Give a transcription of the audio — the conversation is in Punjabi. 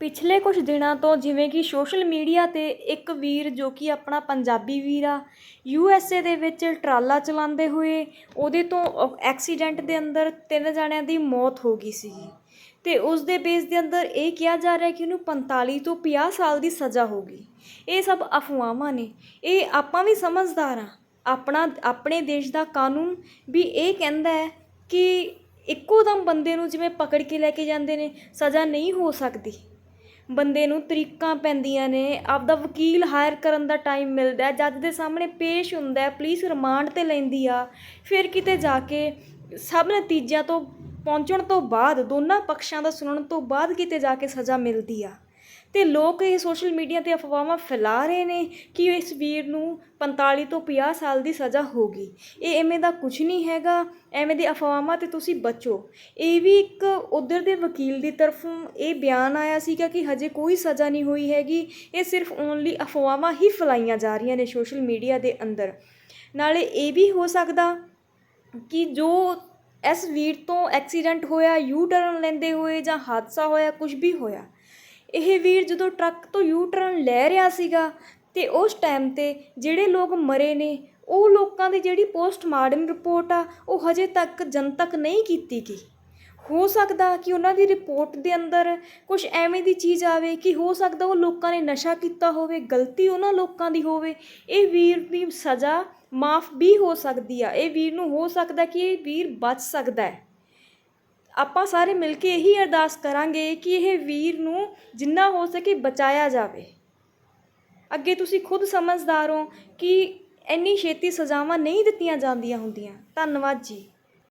ਪਿਛਲੇ ਕੁਝ ਦਿਨਾਂ ਤੋਂ ਜਿਵੇਂ ਕਿ ਸੋਸ਼ਲ ਮੀਡੀਆ 'ਤੇ ਇੱਕ ਵੀਰ ਜੋ ਕਿ ਆਪਣਾ ਪੰਜਾਬੀ ਵੀਰ ਆ ਯੂ ਐਸ ਏ ਦੇ ਵਿੱਚ ਟਰਾਲਾ ਚਲਾਉਂਦੇ ਹੋਏ ਉਹਦੇ ਤੋਂ ਐਕਸੀਡੈਂਟ ਦੇ ਅੰਦਰ ਤਿੰਨ ਜਣਿਆਂ ਦੀ ਮੌਤ ਹੋ ਗਈ ਸੀਗੀ। ਅਤੇ ਉਸ ਦੇ ਬੇਸ ਦੇ ਅੰਦਰ ਇਹ ਕਿਹਾ ਜਾ ਰਿਹਾ ਕਿ ਉਹਨੂੰ ਪੰਤਾਲੀ ਤੋਂ ਪੰਜਾਹ ਸਾਲ ਦੀ ਸਜ਼ਾ ਹੋਊਗੀ ਇਹ ਸਭ ਅਫਵਾਹਾਂ ਨੇ। ਇਹ ਆਪਾਂ ਵੀ ਸਮਝਦਾਰ ਹਾਂ ਆਪਣਾ, ਆਪਣੇ ਦੇਸ਼ ਦਾ ਕਾਨੂੰਨ ਵੀ ਇਹ ਕਹਿੰਦਾ ਹੈ ਕਿ ਇੱਕੋ ਦਮ ਬੰਦੇ ਨੂੰ ਜਿਵੇਂ ਪਕੜ ਕੇ ਲੈ ਕੇ ਜਾਂਦੇ ਨੇ, ਸਜ਼ਾ ਨਹੀਂ ਹੋ ਸਕਦੀ। ਬੰਦੇ ਨੂੰ ਤਰੀਕਾਂ ਪੈਂਦੀਆਂ ਨੇ, ਆਪਦਾ ਵਕੀਲ ਹਾਇਰ ਕਰਨ ਦਾ ਟਾਈਮ ਮਿਲਦਾ ਜੱਜ ਦੇ ਸਾਹਮਣੇ ਪੇਸ਼ ਹੁੰਦਾ ਪੁਲਿਸ ਰਿਮਾਂਡ 'ਤੇ ਲੈਂਦੀ ਆ, ਫਿਰ ਕਿਤੇ ਜਾ ਕੇ ਸਭ ਨਤੀਜਿਆਂ ਤੋਂ ਪਹੁੰਚਣ ਤੋਂ ਬਾਅਦ, ਦੋਨਾਂ ਪੱਖਾਂ ਦਾ ਸੁਣਨ ਤੋਂ ਬਾਅਦ ਕਿਤੇ ਜਾ ਕੇ ਸਜ਼ਾ ਮਿਲਦੀ ਆ। ਅਤੇ ਲੋਕ ਇਹ ਸੋਸ਼ਲ ਮੀਡੀਆ 'ਤੇ ਅਫਵਾਹਾਂ ਫੈਲਾ ਰਹੇ ਨੇ ਕਿ ਇਸ ਵੀਰ ਨੂੰ 45 ਤੋਂ 50 ਸਾਲ ਦੀ ਸਜ਼ਾ ਹੋਗੀ ਇਹ ਐਵੇਂ ਦਾ ਕੁਝ ਨਹੀਂ ਹੈਗਾ, ਐਵੇਂ ਦੀ ਅਫਵਾਹਾਂ ਤੇ ਤੁਸੀਂ ਬਚੋ। ਇਹ ਵੀ ਇੱਕ ਉਧਰ ਦੇ ਵਕੀਲ ਦੀ ਤਰਫੋਂ ਇਹ ਬਿਆਨ ਆਇਆ ਸੀਗਾ ਕਿ ਹਜੇ ਕੋਈ ਸਜ਼ਾ ਨਹੀਂ ਹੋਈ ਹੈਗੀ, ਇਹ ਸਿਰਫ ਓਨਲੀ ਅਫਵਾਹਾਂ ਹੀ ਫੈਲਾਈਆਂ ਜਾ ਰਹੀਆਂ ਨੇ ਸੋਸ਼ਲ ਮੀਡੀਆ ਦੇ ਅੰਦਰ। ਨਾਲੇ ਇਹ ਵੀ ਹੋ ਸਕਦਾ ਕਿ ਜੋ ਇਸ ਵੀਰ ਤੋਂ ਐਕਸੀਡੈਂਟ ਹੋਇਆ ਯੂ ਟਰਨ ਲੈਂਦੇ ਹੋਏ ਜਾਂ ਹਾਦਸਾ ਹੋਇਆ, ਕੁਝ ਵੀ ਹੋਇਆ ਇਹ ਵੀਰ ਜਦੋਂ ਟਰੱਕ ਤੋਂ ਯੂ ਟਰਨ ਲੈ ਰਿਹਾ ਸੀਗਾ ਤੇ ਉਸ ਟਾਈਮ ਤੇ ਜਿਹੜੇ ਲੋਕ ਮਰੇ ਨੇ, ਉਹ ਲੋਕਾਂ ਦੀ ਜਿਹੜੀ ਪੋਸਟਮਾਰਟਮ ਰਿਪੋਰਟ ਆ, ਉਹ ਹਜੇ ਤੱਕ ਜਨਤਕ ਨਹੀਂ ਕੀਤੀ ਗਈ। ਹੋ ਸਕਦਾ ਕਿ ਉਹਨਾਂ ਦੀ ਰਿਪੋਰਟ ਦੇ ਅੰਦਰ ਕੁਝ ਐਵੇਂ ਦੀ ਚੀਜ਼ ਆਵੇ ਕਿ ਹੋ ਸਕਦਾ ਉਹ ਲੋਕਾਂ ਨੇ ਨਸ਼ਾ ਕੀਤਾ ਹੋਵੇ, ਗਲਤੀ ਉਹਨਾਂ ਲੋਕਾਂ ਦੀ ਹੋਵੇ, ਇਹ ਵੀਰ ਦੀ ਸਜ਼ਾ ਮਾਫ ਵੀ ਹੋ ਸਕਦੀ ਆ। ਇਹ ਵੀਰ ਨੂੰ ਹੋ ਸਕਦਾ ਕਿ ਇਹ ਵੀਰ ਬਚ ਸਕਦਾ ਹੈ। ਆਪਾਂ ਸਾਰੇ ਮਿਲ ਕੇ ਇਹੀ ਅਰਦਾਸ ਕਰਾਂਗੇ ਕਿ ਇਹ ਵੀਰ ਨੂੰ ਜਿੰਨਾ ਹੋ ਸਕੇ ਬਚਾਇਆ ਜਾਵੇ। ਅੱਗੇ ਤੁਸੀਂ ਖੁਦ ਸਮਝਦਾਰ ਹੋ ਕਿ ਇੰਨੀ ਛੇਤੀ ਸਜ਼ਾਵਾਂ ਨਹੀਂ ਦਿੱਤੀਆਂ ਜਾਂਦੀਆਂ ਹੁੰਦੀਆਂ। ਧੰਨਵਾਦ ਜੀ।